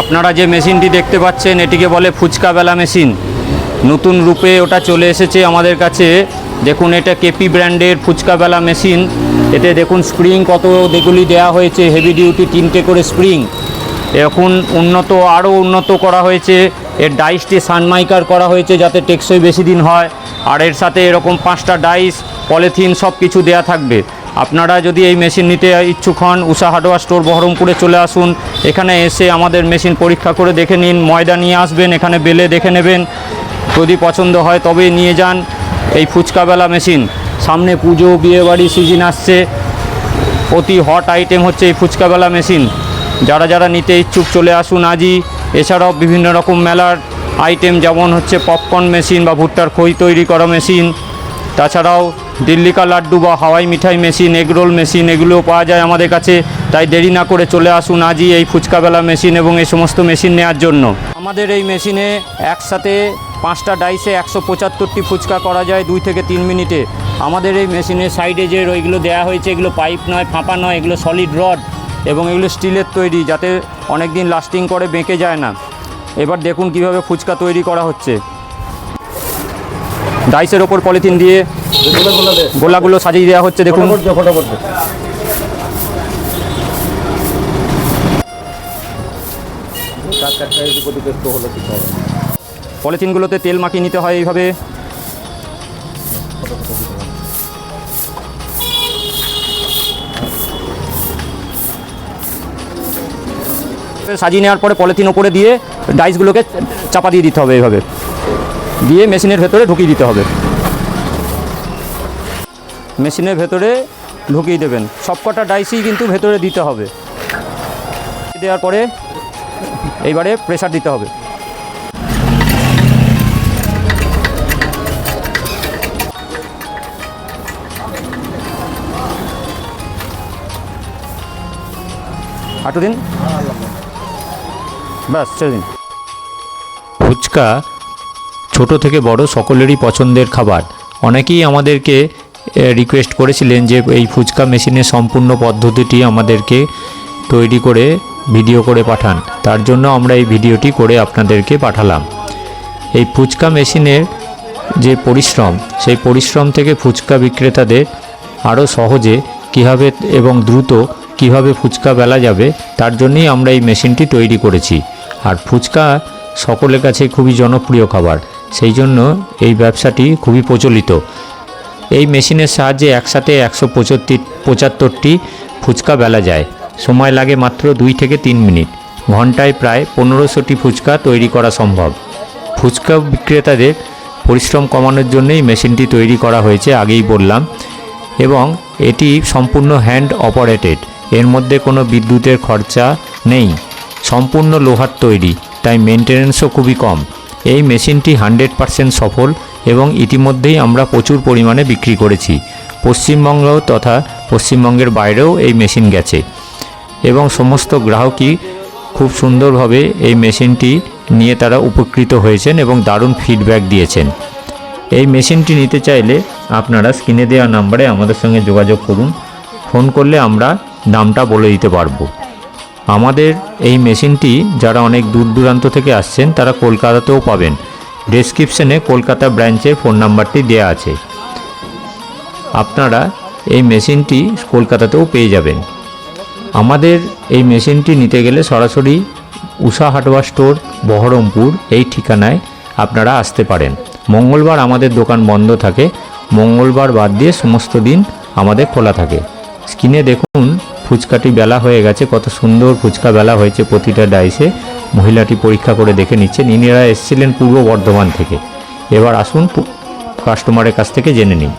আপনারা যে মেশিনটি দেখতে পাচ্ছেন, এটিকে বলে ফুচকা বেলা মেশিন। নতুন রূপে ওটা চলে এসেছে আমাদের কাছে। দেখুন, এটা কেপি ব্র্যান্ডের ফুচকা বেলা মেশিন। এতে দেখুন স্প্রিং কত যেগুলি দেওয়া হয়েছে হেভি ডিউটি তিনটে করে স্প্রিং। এখন উন্নত, আরও উন্নত করা হয়েছে। এর ডাইসটি সানমাইকার করা হয়েছে যাতে টেকসই বেশি দিন হয়। আর এর সাথে এরকম পাঁচটা ডাইস, পলিথিন সব কিছু দেয়া থাকবে। আপনারা যদি এই মেশিন নিতে ইচ্ছুক হন, উষা হার্ডওয়্যার স্টোর বহরমপুরে চলে আসুন। এখানে এসে আমাদের মেশিন পরীক্ষা করে দেখে নিন, ময়দা নিয়ে আসবেন, এখানে বেলে দেখে নেবেন। যদি পছন্দ হয় তবে নিয়ে যান এই ফুচকাবেলা মেশিন। সামনে পুজো, বিয়েবাড়ি সিজন আসছে। অতি হট আইটেম হচ্ছে এই ফুচকাবেলা মেশিন। যারা যারা নিতে ইচ্ছুক চলে আসুন আজই। এছাড়াও বিভিন্ন রকম মেলার আইটেম যেমন হচ্ছে পপকর্ন মেশিন বা ভুট্টার খই তৈরি করা মেশিন। তাছাড়াও দিল্লিকা লাড্ডু বা হাওয়াই মিঠাই মেশিন এগরোল মেশিন এগুলোও পাওয়া যায় আমাদের কাছে। তাই দেরি না করে চলে আসুন আজই এই ফুচকাবেলা মেশিন এবং এই সমস্ত মেশিন নেওয়ার জন্য। আমাদের এই মেশিনে একসাথে পাঁচটা ডাইসে একশো পঁচাত্তরটি ফুচকা করা যায় দুই থেকে তিন মিনিটে। আমাদের এই মেশিনের সাইডে যে ওইগুলো দেওয়া হয়েছে, এগুলো পাইপ নয়, ফাঁপা নয়, এগুলো সলিড রড এবং এগুলো স্টিলের তৈরি যাতে অনেক দিন লাস্টিং করে বেঁকে যায় না। এবার দেখুন কীভাবে ফুচকা তৈরি করা হচ্ছে। ডাইসের ওপর পলিথিন দিয়ে গোলাগুলো সাজিয়ে দেওয়া হচ্ছে দেখুন। পলিথিনগুলোতে তেল মাখিয়ে নিতে হয় এইভাবে। সাজিয়ে নেওয়ার পরে পলিথিন ওপরে দিয়ে ডাইসগুলোকে চাপা দিয়ে দিতে হবে এইভাবে। দিয়ে মেশিনের ভেতরে ঢুকিয়ে দিতে হবে। মেশিনের ভেতরে ঢুকিয়ে দেবেন। সবকটা ডাইসই কিন্তু ভেতরে দিতে হবে। দেওয়ার পরে এইবারে প্রেশার দিতে হবে। হাঁটু দিন। ব্যাস ছেড়ে দিন। ফুচকা ছোট থেকে বড় সকলেরই পছন্দের খাবার। অনেকেই আমাদেরকে রিকোয়েস্ট করেছিলেন যে এই ফুচকা মেশিনের সম্পূর্ণ পদ্ধতিটি আমাদেরকে তৈরি করে ভিডিও করে পাঠান। তার জন্য আমরা এই ভিডিওটি করে আপনাদেরকে পাঠালাম। এই ফুচকা মেশিনের যে পরিশ্রম, সেই পরিশ্রম থেকে ফুচকা বিক্রেতাদের আরও সহজে কীভাবে এবং দ্রুত কীভাবে ফুচকা বেলা যাবে, তার জন্যই আমরা এই মেশিনটি তৈরি করেছি। আর ফুচকা সকলের কাছে খুবই জনপ্রিয় খাবার। সেই জন্য এই ব্যবসাটি খুবই প্রচলিত। এই মেশিনের সাহায্যে একসাথে একশো পঁচাত্তর, পঁচাত্তরটি ফুচকা বেলা যায়। সময় লাগে মাত্র দুই থেকে তিন মিনিট। ঘন্টায় প্রায় পনেরোশোটি ফুচকা তৈরি করা সম্ভব। ফুচকা বিক্রেতাদের পরিশ্রম কমানোর জন্যই মেশিনটি তৈরি করা হয়েছে, আগেই বললাম। এবং এটি সম্পূর্ণ হ্যান্ড অপারেটেড এর মধ্যে কোনো বিদ্যুতের খরচা নেই। সম্পূর্ণ লোহার তৈরি, তাই মেনটেন্যান্সও খুবই কম। এই মেশিনটি হান্ড্রেড পারসেন্ট সফল এবং ইতিমধ্যেই আমরা প্রচুর পরিমাণে বিক্রি করেছি। পশ্চিমবঙ্গ তথা পশ্চিমবঙ্গের বাইরেও এই মেশিন গেছে এবং সমস্ত গ্রাহকই খুব সুন্দরভাবে এই মেশিনটি নিয়ে তারা উপকৃত হয়েছেন এবং দারুণ ফিডব্যাক দিয়েছেন। এই মেশিনটি নিতে চাইলে আপনারা স্ক্রিনে দেওয়া নাম্বারে আমাদের সঙ্গে যোগাযোগ করুন। ফোন করলে আমরা দামটা বলে দিতে পারব। আমাদের এই মেশিনটি যারা অনেক দূর দূরান্ত থেকে আসছেন, তারা কলকাতাতেও পাবেন। ডেসক্রিপশনে কলকাতা ব্রাঞ্চের ফোন নাম্বারটি দেওয়া আছে। আপনারা এই মেশিনটি কলকাতাতেও পেয়ে যাবেন। আমাদের এই মেশিনটি নিতে গেলে সরাসরি উষা হাটওয়ার স্টোর, বহরমপুর, এই ঠিকানায় আপনারা আসতে পারেন। মঙ্গলবার আমাদের দোকান বন্ধ থাকে। মঙ্গলবার বাদ দিয়ে সমস্ত দিন আমাদের খোলা থাকে। স্ক্রিনে দেখুন ফুচকাটি বেলা হয়ে গেছে, কত সুন্দর ফুচকা বেলা হয়েছে প্রতিটা ডাইসে। মহিলাটি পরীক্ষা করে দেখে নিচ্ছেন ইনিরা এসেছিলেন পূর্ব বর্ধমান থেকে। এবার আসুন কাস্টমারের কাছ থেকে জেনে নিন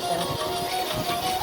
何?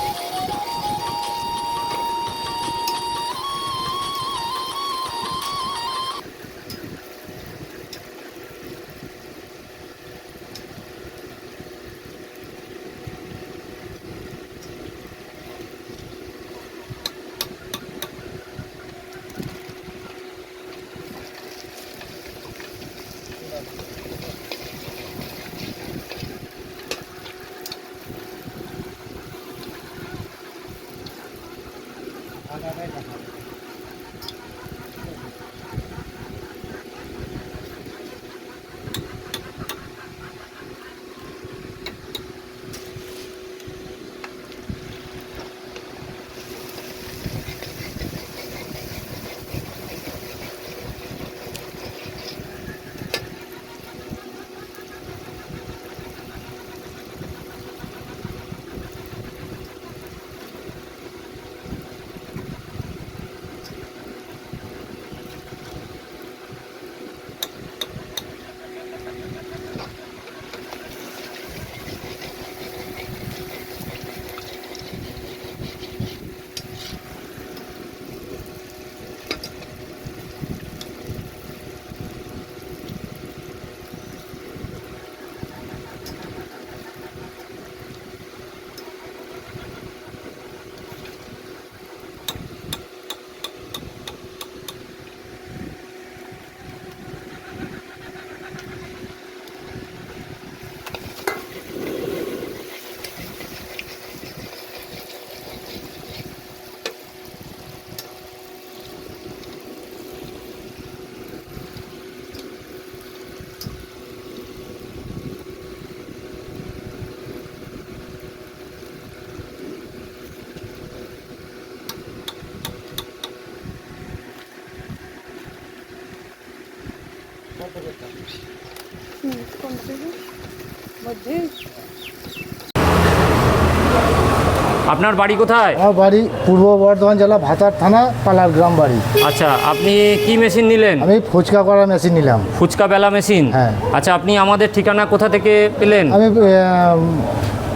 আপনার বাড়ি কোথায়? আমার বাড়ি পূর্ব বর্ধমান জেলা ভাতার থানা পালার গ্রাম বাড়ি। আচ্ছা আপনি কি মেশিন নিলেন? আমি ফুচকা করা মেশিন নিলাম। ফুচকা বেলা মেশিন? হ্যাঁ। আচ্ছা আপনি আমাদের ঠিকানা কোথা থেকে পেলেন? আমি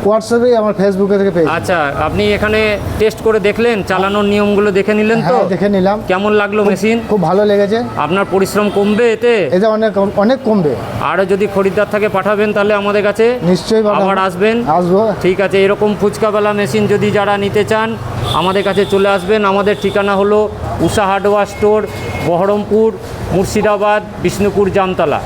হোয়াটসঅ্যাপে আমার ফেসবুকে থেকে পেয়েছি। আচ্ছা আপনি এখানে টেস্ট করে দেখলেন চালানোর নিয়মগুলো দেখে নিলেন তো? হ্যাঁ দেখে নিলাম। কেমন লাগল মেশিন খুব ভালো লেগেছে। আপনার পরিশ্রম কমবে এতে? এতে অনেক অনেক কমবে। আরও যদি খরিদ্দার থাকে পাঠাবেন তাহলে আমাদের কাছে? নিশ্চয়ই। আবার আসবেন? আসব। ঠিক আছে এরকম ফুচকাবেলা মেশিন যদি যারা নিতে চান আমাদের কাছে চলে আসবেন। আমাদের ঠিকানা হলো উষা হার্ডওয়্যার স্টোর বহরমপুর মুর্শিদাবাদ বিষ্ণুপুর জামতলা।